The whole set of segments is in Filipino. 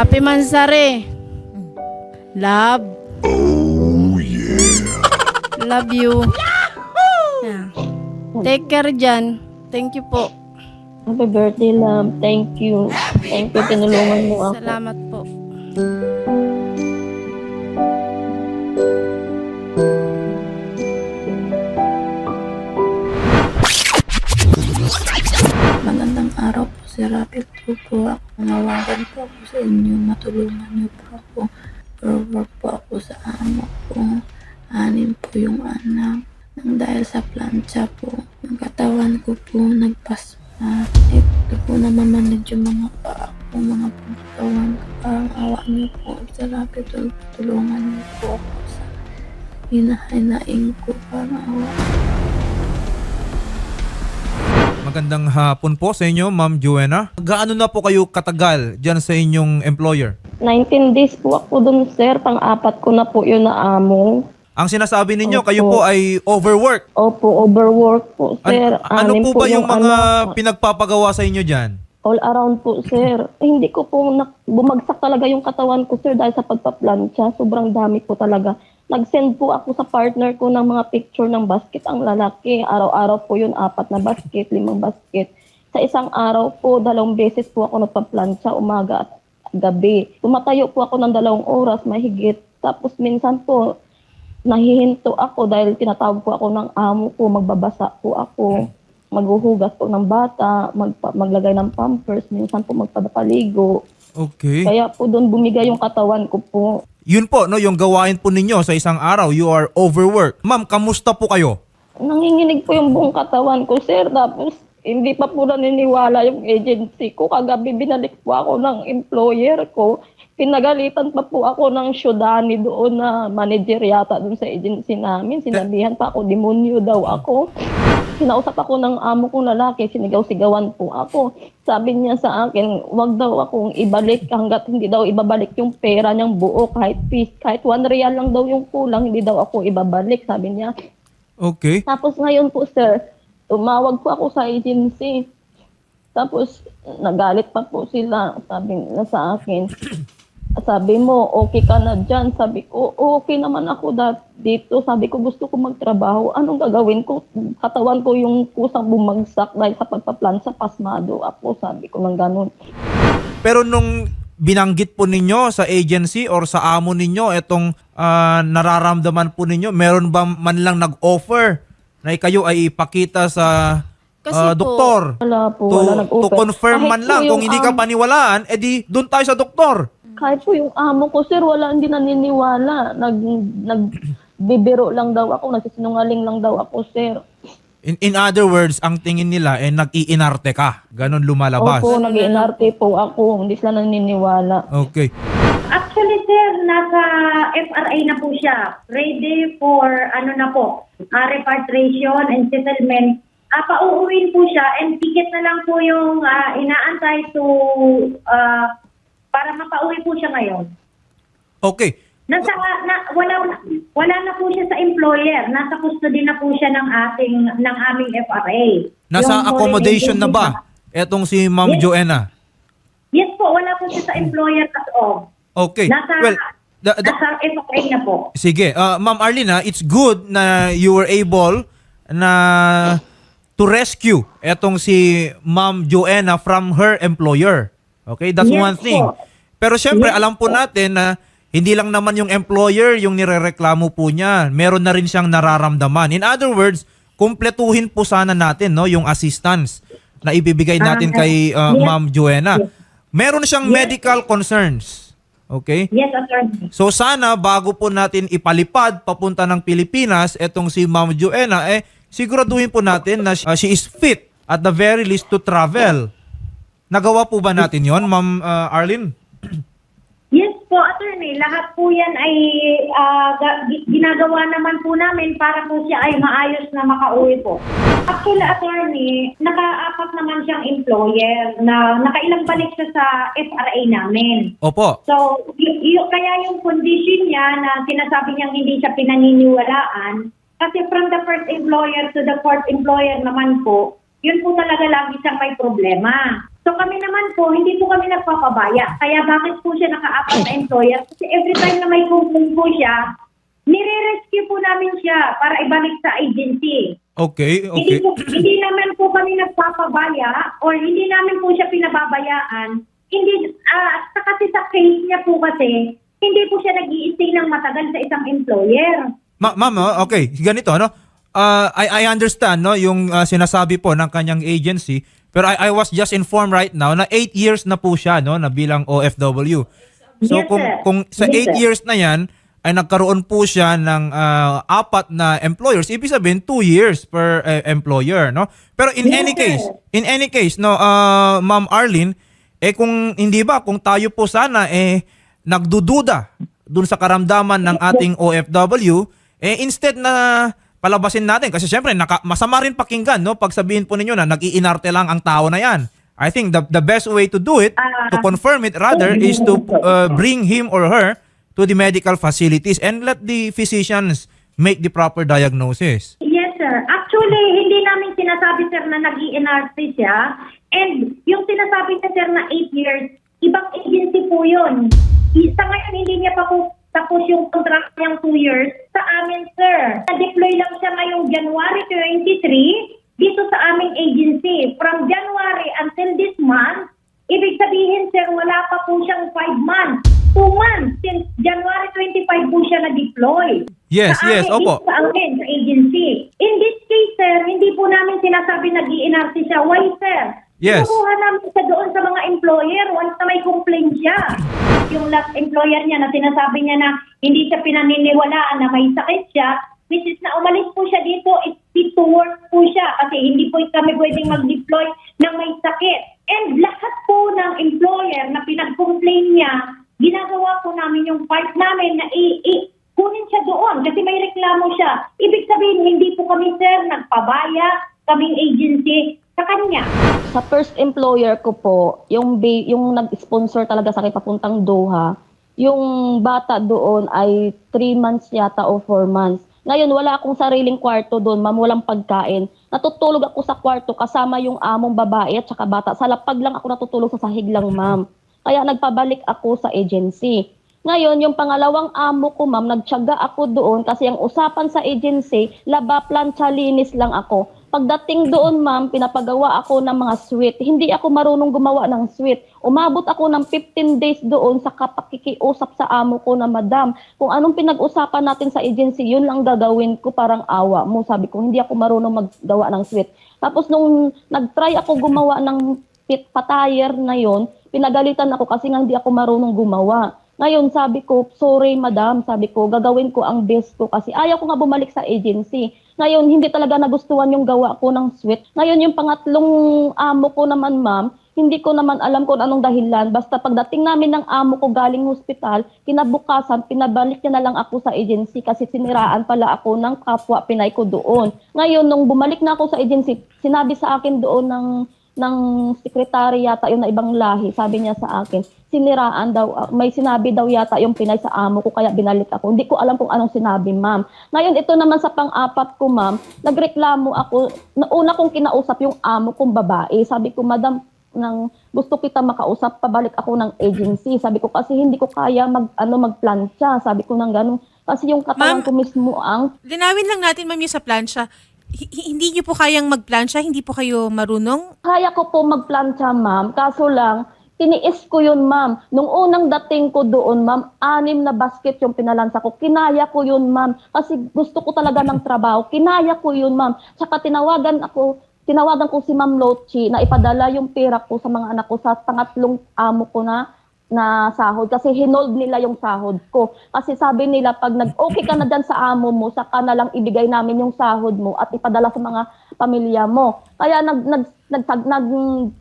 Happy Mansari. Love. Oh, yeah. Love you. Yeah. Take care dyan. Thank you po. Happy birthday, love. Thank you. Thank you, tinulungan mo ako. Salamat po. Magandang araw po si Rapid po po ako. Nawagan po sa inyo. Matulungan niyo po ako. Pro-work po ako sa amo ko. Anim po yung anak. Nang dahil sa plancha po, yung katawan ko po nagpasma. Ito po namamanid yung mga paa ko, mga pangkatawan ko. Parang awa niyo po. Sa Rapid po, tulungan niyo po ako sa hinahinaing ko. Parang awa Magandang hapon po sa inyo, Ma'am Joanna. Gaano na po kayo katagal dyan sa inyong employer? 19 days po ako dun, sir. Pang-apat ko na po yun na amo. Ang sinasabi ninyo, Opo. kayo po ay overwork. Opo, overwork po, An- sir. ano Anim po ba yung mga anak. pinagpapagawa sa inyo dyan? All around po, sir. Eh, hindi ko po na- bumagsak talaga yung katawan ko, sir, dahil sa pagpaplansya. Sobrang dami po talaga. Nag-send po ako sa partner ko ng mga picture ng basket ang lalaki. Araw-araw po yun, apat na basket, limang basket. Sa isang araw po, dalawang beses po ako nagpaplansya, umaga at gabi. Tumatayo po ako ng dalawang oras, mahigit. Tapos minsan po, nahihinto ako dahil tinatawag po ako ng amo ko, magbabasa po ako, maghuhugas po ng bata, magpa- maglagay ng pampers, minsan po magpapaligo. Okay. Kaya po doon bumigay yung katawan ko po. Yun po, no, yung gawain po ninyo sa isang araw, you are overwork. Ma'am, kamusta po kayo? Nanginginig po yung buong katawan ko, sir. Tapos hindi pa po naniniwala yung agency ko. Kagabi binalik po ako ng employer ko. Pinagalitan pa po ako ng syudani doon na manager yata doon sa agency namin. Sinabihan pa ako, demonyo daw ako. Kinausap ako ng amo kong lalaki, sinigaw-sigawan po ako. Sabi niya sa akin, wag daw akong ibalik hanggat hindi daw ibabalik yung pera niyang buo kahit piece, kahit one real lang daw yung kulang, hindi daw ako ibabalik, sabi niya. Okay. Tapos ngayon po, sir, tumawag po ako sa agency. Tapos nagalit pa po sila, sabi na sa akin. Sabi mo, okay ka na dyan. Sabi ko, okay naman ako dat- dito. Sabi ko, gusto ko magtrabaho. Anong gagawin ko? Katawan ko yung kusang bumagsak dahil sa pagpaplansa, pasmado ako. Sabi ko ng ganun. Pero nung binanggit po ninyo sa agency or sa amo ninyo itong ah, nararamdaman po ninyo, meron ba man lang nag-offer na kayo ay ipakita sa Kasi po- doktor? Wala po, to, wala to nag-open. confirm Kahit man po lang kung hindi ka amo- paniwalaan, edi doon tayo sa doktor. Kahit po yung amo ko, sir, wala, hindi naniniwala. Nag, nagbibiro lang daw ako, nagsisinungaling lang daw ako, sir. In, in other words, ang tingin nila ay nag-iinarte ka. Ganon lumalabas. Opo, nag po ako, hindi sila naniniwala. Okay. Actually, sir, nasa FRA na po siya. Ready for, ano na po, uh, repatriation and settlement. Ah, pauuwiin po siya and ticket na lang po yung ah, inaantay to, ah, para mapauwi po siya ngayon. Okay. Nasa, na, wala, wala na po siya sa employer. Nasa custody na po siya ng ating, ng aming FRA. Nasa Yung accommodation na ba? Etong si Ma'am Yes. Joanna. Yes po, wala po siya sa employer at all. Okay. Nasa, well, the- the- nasa FRA na po. Sige, uh, Ma'am Arlene, ah, it's good na you were able na to rescue etong si Ma'am Joanna from her employer. Okay, that's Yes one thing. po. Pero syempre, Yes alam po natin na hindi lang naman yung employer yung nirereklamo po niya. Meron na rin siyang nararamdaman. In other words, kumpletuhin po sana natin no yung assistance na ibibigay natin Ah, kay uh, yes. Ma'am Joanna. Meron siyang Yes. medical concerns. Okay? Yes, attorney. So sana bago po natin ipalipad papunta ng Pilipinas etong si Ma'am Joanna eh siguraduhin po natin na uh, she is fit at the very least to travel. Nagawa po ba natin 'yon, Ma'am uh, Arlene? Yes po, attorney. Lahat po yan ay gi- ginagawa naman po namin para po siya ay maayos na makauwi po. Actually, attorney, nakaapat naman siyang employer na nakailang balik siya sa FRA namin. Opo. So, kaya yung condition niya na sinasabi niyang hindi siya pinaniniwalaan, kasi from the first employer to the fourth employer naman po, yun po talaga lagi siyang may problema. So, kami naman po, hindi po kami nagpapabaya. Kaya bakit po siya nakaapat na employer? Kasi every time na may complaint po siya, nire-rescue po namin siya para ibalik sa agency. Okay, Hindi, okay. po, hindi naman po kami nagpapabaya or hindi namin po siya pinababayaan. Hindi, ah, sa- kasi sa case niya po kasi, hindi po siya nag stay ng matagal sa isang employer. Ma- ma'am, oh, okay, ganito ano? Uh, I I understand no yung uh, sinasabi po ng kanyang agency, pero I I was just informed right now na 8 years na po siya no na bilang OFW. So Yes, kung sir. kung sa 8 Yes, years na 'yan ay nagkaroon po siya ng ah, apat na employers, ibig sabihin 2 years per eh, employer, no? Pero in Yes, any sir. case, in any case, no, uh, Ma'am Arlene, eh kung hindi ba kung tayo po sana eh nagdududa dun sa karamdaman ng ating OFW, eh instead na palabasin natin kasi syempre naka, masama rin pakinggan no pag sabihin po ninyo na nag-iinarte lang ang tao na yan. I think the the best way to do it to confirm it rather is to uh, bring him or her to the medical facilities and let the physicians make the proper diagnosis. Yes, sir. Actually, hindi namin sinasabi, sir, na nag NRC siya. And yung sinasabi niya, sir, na 8 years, ibang agency po yun. Sa ngayon, hindi niya pa po tapos yung contract niyang 2 years sa amin, sir. Na-deploy lang siya ngayong January 23 dito sa aming agency. From January until this month, ibig sabihin, sir, wala pa po siyang 5 months. 2 months since January 25 po siya na-deploy Yes, sa yes, amin, opo. Sa amin, sa agency. In this case, sir, hindi po namin sinasabi nag i siya. Why, sir? Yes. Kinukuha namin siya doon sa mga employer once na may complaint siya. Yung last employer niya na sinasabi niya na hindi siya pinaniniwalaan na may sakit siya, which is na umalis po siya dito, it's to work po siya kasi hindi po kami pwedeng mag-deploy ng may sakit. And lahat po ng employer na pinag-complain niya, ginagawa po namin yung part namin na i- i- kunin siya doon kasi may reklamo siya. Ibig sabihin, hindi po kami, sir, nagpabaya, kaming agency sa kanya. Sa first employer ko po, yung yung nag-sponsor talaga sa akin papuntang Doha, yung bata doon ay 3 months yata o 4 months. Ngayon, wala akong sariling kwarto doon, ma'am, pagkain. Natutulog ako sa kwarto kasama yung among babae at saka bata. Sa lapag lang ako natutulog sa sahig lang, ma'am. Kaya nagpabalik ako sa agency. Ngayon, yung pangalawang amo ko, ma'am, nagtyaga ako doon kasi ang usapan sa agency, laba, plancha, linis lang ako. Pagdating doon, ma'am, pinapagawa ako ng mga sweet. Hindi ako marunong gumawa ng sweet. Umabot ako ng 15 days doon sa kapakikiusap sa amo ko na, Madam, kung anong pinag-usapan natin sa agency, yun lang gagawin ko parang awa mo. Sabi ko, hindi ako marunong maggawa ng sweet. Tapos nung nag-try ako gumawa ng pit patayer na yon, pinagalitan ako kasi nga hindi ako marunong gumawa. Ngayon, sabi ko, sorry madam, sabi ko, gagawin ko ang best ko kasi ayaw ko nga bumalik sa agency. Ngayon, hindi talaga nagustuhan yung gawa ko ng sweet. Ngayon, yung pangatlong amo ko naman, ma'am, hindi ko naman alam kung anong dahilan. Basta pagdating namin ng amo ko galing hospital, kinabukasan, pinabalik niya na lang ako sa agency kasi siniraan pala ako ng kapwa Pinay ko doon. Ngayon, nung bumalik na ako sa agency, sinabi sa akin doon ng ng sekretary yata yung na ibang lahi, sabi niya sa akin, siniraan daw, uh, may sinabi daw yata yung Pinay sa amo ko, kaya binalik ako. Hindi ko alam kung anong sinabi, ma'am. Ngayon, ito naman sa pang-apat ko, ma'am, nagreklamo ako, na una kong kinausap yung amo kong babae. Sabi ko, madam, nang gusto kita makausap, pabalik ako ng agency. Sabi ko, kasi hindi ko kaya mag, ano, magplansya. Sabi ko nang ganun. Kasi yung katawan ko mismo ang Linawin lang natin, ma'am, yung sa plancha. Hi- hi- hindi niyo po kayang magplansya? Hindi po kayo marunong? Kaya ko po magplantsa, ma'am. Kaso lang, tiniis ko yun, ma'am. Nung unang dating ko doon, ma'am, anim na basket yung pinalansa ko. Kinaya ko yun, ma'am. Kasi gusto ko talaga ng trabaho. Kinaya ko yun, ma'am. Tsaka tinawagan ako, tinawagan ko si Ma'am Lochi na ipadala yung pera ko sa mga anak ko sa pangatlong amo ko na na sahod kasi hinold nila yung sahod ko. Kasi sabi nila pag nag-okay ka na dyan sa amo mo, saka na lang ibigay namin yung sahod mo at ipadala sa mga pamilya mo. Kaya nag, nag, nag, nag,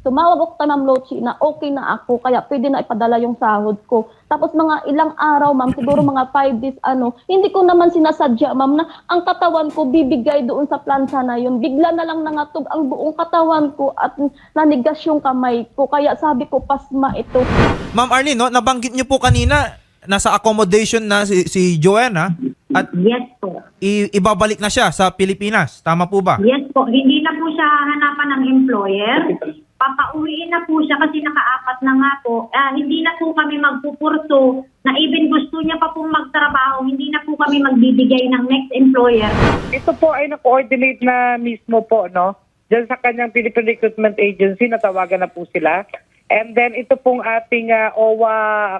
tumawag ako kay Ma'am Lochi na okay na ako, kaya pwede na ipadala yung sahod ko. Tapos mga ilang araw, ma'am, siguro mga five days, ano, hindi ko naman sinasadya, ma'am, na ang katawan ko bibigay doon sa plancha na yun. Bigla na lang nangatog ang buong katawan ko at nanigas yung kamay ko. Kaya sabi ko, pasma ito. Ma'am Arlene, no, nabanggit niyo po kanina nasa accommodation na si, si Joanna at Yes po. i- ibabalik na siya sa Pilipinas. Tama po ba? Yes po. Hindi na po siya hanapan ng employer. papauwiin na po siya kasi nakaapat na nga po. Ah, hindi na po kami magpupurso na even gusto niya pa pong magtrabaho, hindi na po kami magbibigay ng next employer. Ito po ay na-coordinate na mismo po, no? Diyan sa kanyang Philippine Recruitment Agency, natawagan na po sila. And then ito pong ating ah, OWA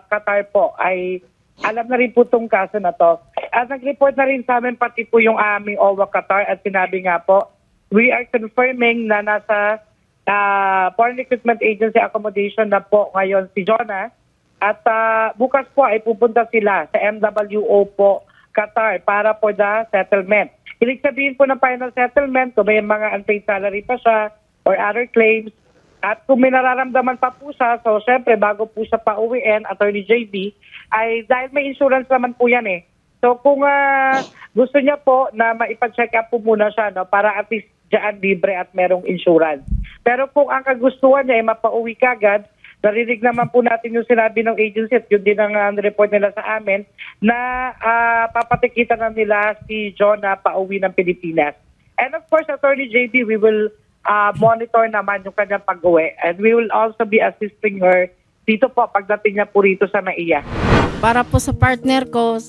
Qatar po ay alam na rin po itong kaso na to. At nag-report na rin sa amin pati po yung aming OWA Qatar at sinabi nga po, we are confirming na nasa ah, Foreign Recruitment Agency accommodation na po ngayon si Jonah. At ah, bukas po ay pupunta sila sa MWO po Qatar para for the settlement. Ibig sabihin po ng final settlement kung may mga unpaid salary pa siya or other claims. At kung may nararamdaman pa po siya, so syempre bago po siya pa-uwiin, Attorney JB, ay dahil may insurance naman po yan eh. So kung ah, gusto niya po na maipa-check up po muna siya no, para at least dyan libre at merong insurance. Pero kung ang kagustuhan niya ay mapauwi kagad, narinig naman po natin yung sinabi ng agency at yun din ang ah, report nila sa amin na ah, papatikitan na nila si John na pauwi ng Pilipinas. And of course, Attorney JB, we will ah, monitor naman yung kanyang pag-uwi and we will also be assisting her dito po pagdating niya po rito sa NAIA. Para po sa partner ko,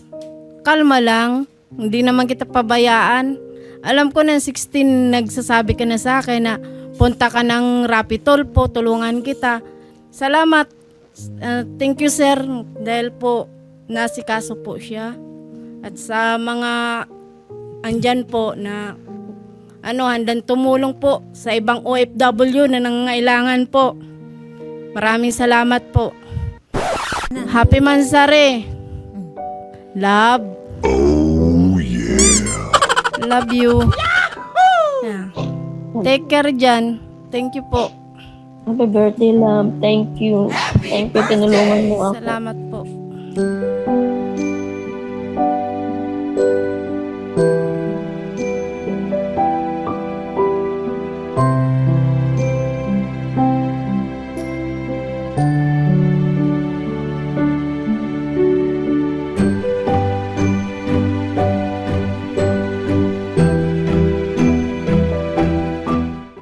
kalma lang. Hindi naman kita pabayaan. Alam ko na 16 nagsasabi ka na sa akin na punta ka ng Rapitol po, tulungan kita. Salamat. Uh, thank you sir dahil po nasikaso po siya. At sa mga andyan po na ano, handang tumulong po sa ibang OFW na nangangailangan po. Maraming salamat po. Happy Mansari. Love. Oh, yeah. Love you. Yeah. Take care dyan. Thank you po. Happy birthday, love. Thank you. Thank you, tinulungan mo ako. Salamat po.